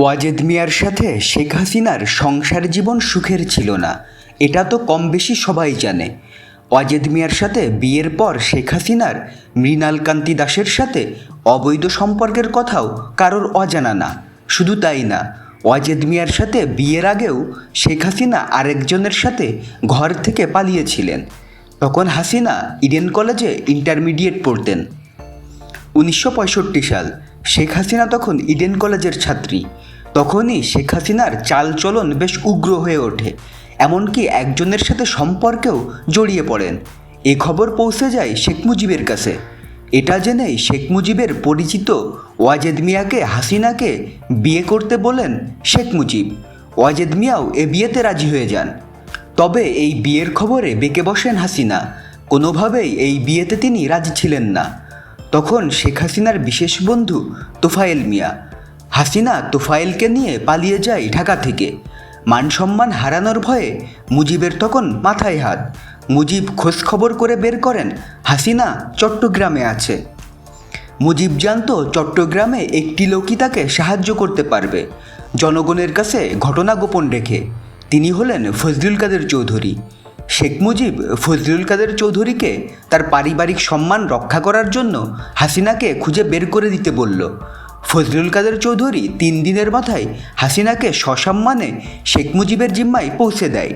ওয়াজেদ মিয়ার সাথে শেখ হাসিনার সংসার জীবন সুখের ছিল না। এটা তো কম বেশি সবাই জানে। ওয়াজেদ মিয়ার সাথে বিয়ের পর শেখ হাসিনার মৃণাল কান্তি দাসের সাথে অবৈধ সম্পর্কের কথাও কারোর অজানা না। শুধু তাই না, ওয়াজেদ মিয়ার সাথে বিয়ের আগেও শেখ হাসিনা আরেকজনের সাথে ঘর থেকে পালিয়েছিলেন। তখন হাসিনা ইডেন কলেজে ইন্টারমিডিয়েট পড়তেন। উনিশশো পঁয়ষট্টি সাল শেখ হাসিনা তখন ইডেন কলেজের ছাত্রী। তখনই শেখ হাসিনার চালচলন বেশ উগ্র হয়ে ওঠে। এমনকি একজনের সাথে সম্পর্কেও জড়িয়ে পড়েন। এ খবর পৌঁছে যায় শেখ মুজিবের কাছে। এটা জেনেই শেখ মুজিবের পরিচিত ওয়াজেদ মিয়াকে হাসিনাকে বিয়ে করতে বলেন শেখ মুজিব। ওয়াজেদ মিয়াও এ বিয়েতে রাজি হয়ে যান। তবে এই বিয়ের খবরে বেঁকে বসেন হাসিনা। কোনোভাবেই এই বিয়েতে তিনি রাজি ছিলেন না। তখন শেখ হাসিনার বিশেষ বন্ধু তোফায়েল মিয়া। হাসিনা তোফায়েলকে নিয়ে পালিয়ে যায় ঢাকা থেকে। মান সম্মান হারানোর ভয়ে মুজিবের তখন মাথায় হাত। মুজিব খোঁজখবর করে বের করেন, হাসিনা চট্টগ্রামে আছে। মুজিব জানতো চট্টগ্রামে একটি লোকই তাকে সাহায্য করতে পারবে। জনগণের কাছে ঘটনা গোপন রেখে। তিনি হলেন ফজলুল কাদের চৌধুরী। শেখ মুজিব ফজলুল কাদের চৌধুরীকে তার পারিবারিক সম্মান রক্ষা করার জন্য হাসিনাকে খুঁজে বের করে দিতে বলল। ফজলুল কাদের চৌধুরী তিন দিনের মাথায় হাসিনাকে সসম্মানে শেখ মুজিবের জিম্মায় পৌঁছে দেয়।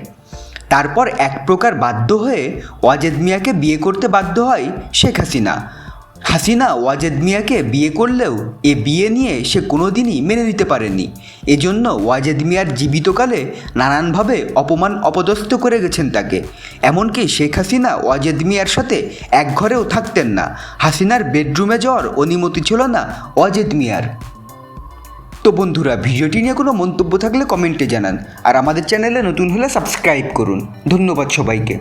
তারপর এক প্রকার বাধ্য হয়ে ওয়াজেদ মিয়াকে বিয়ে করতে বাধ্য হয় শেখ হাসিনা। হাসিনা ওয়াজেদ মিয়াকে বিয়ে করলেও এ বিয়ে নিয়ে সে কোনোদিনই মেনে নিতে পারেনি এজন্য ওয়াজেদ মিয়ার জীবিতকালে নানানভাবে অপমান অপদস্থ করে গেছেন তাকে। এমনকি শেখ হাসিনা ওয়াজেদ মিয়ার সাথে এক ঘরেও থাকতেন না। হাসিনার বেডরুমে যাওয়ার অনুমতি ছিল না ওয়াজেদ মিয়ার। তো বন্ধুরা, ভিডিওটি নিয়ে কোনো মন্তব্য থাকলে কমেন্টে জানান। আর আমাদের চ্যানেলে নতুন হলে সাবস্ক্রাইব করুন। ধন্যবাদ সবাইকে।